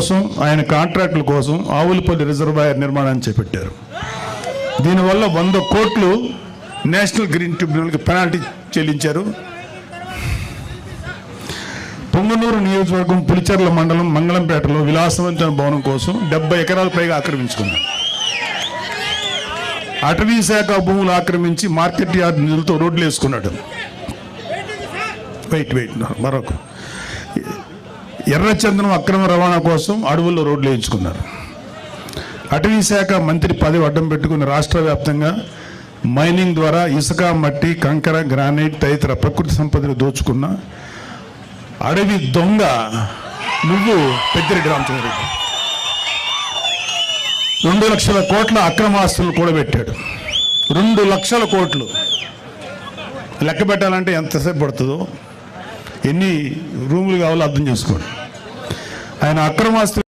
కోసం ఆయన కాంట్రాక్టుల కోసం ఆవులపల్లి రిజర్వాయర్ నిర్మాణాన్ని చేపట్టారు. దీనివల్ల వంద కోట్లు నేషనల్ గ్రీన్ ట్రిబ్యునల్కి పెనాల్టీ చెల్లించారు. పొంగనూరు నియోజకవర్గం పులిచెర్ల మండలం మంగళంపేటలో విలాసవంతమైన భవనం కోసం డెబ్బై ఎకరాల పైగా ఆక్రమించుకున్నారు. అటవీ శాఖ భూములు ఆక్రమించి మార్కెట్ యార్డ్ నిధులతో రోడ్లు వేసుకున్నాడు. వెయిట్ వెయిట్ మరొక. ఎర్రచందనం అక్రమ రవాణా కోసం అడవుల్లో రోడ్లు వేయించుకున్నారు. అటవీ శాఖ మంత్రి పదవి అడ్డం పెట్టుకుని రాష్ట్ర వ్యాప్తంగా మైనింగ్ ద్వారా ఇసుక మట్టి కంకర గ్రానైట్ తదితర ప్రకృతి సంపదలు దోచుకున్న అడవి దొంగ నువ్వు పెద్దిరెడ్డి రామచంద్రరెడ్డి. రెండు లక్షల కోట్ల అక్రమ ఆస్తులను కూడా కూడబెట్టాడు. రెండు లక్షల కోట్లు. లెక్క పెట్టాలంటే ఎంతసేపు పడుతుందో? ఎన్ని రూములు కావాలో అర్థం చేసుకోండి. ఆయన అక్రమాస్తులు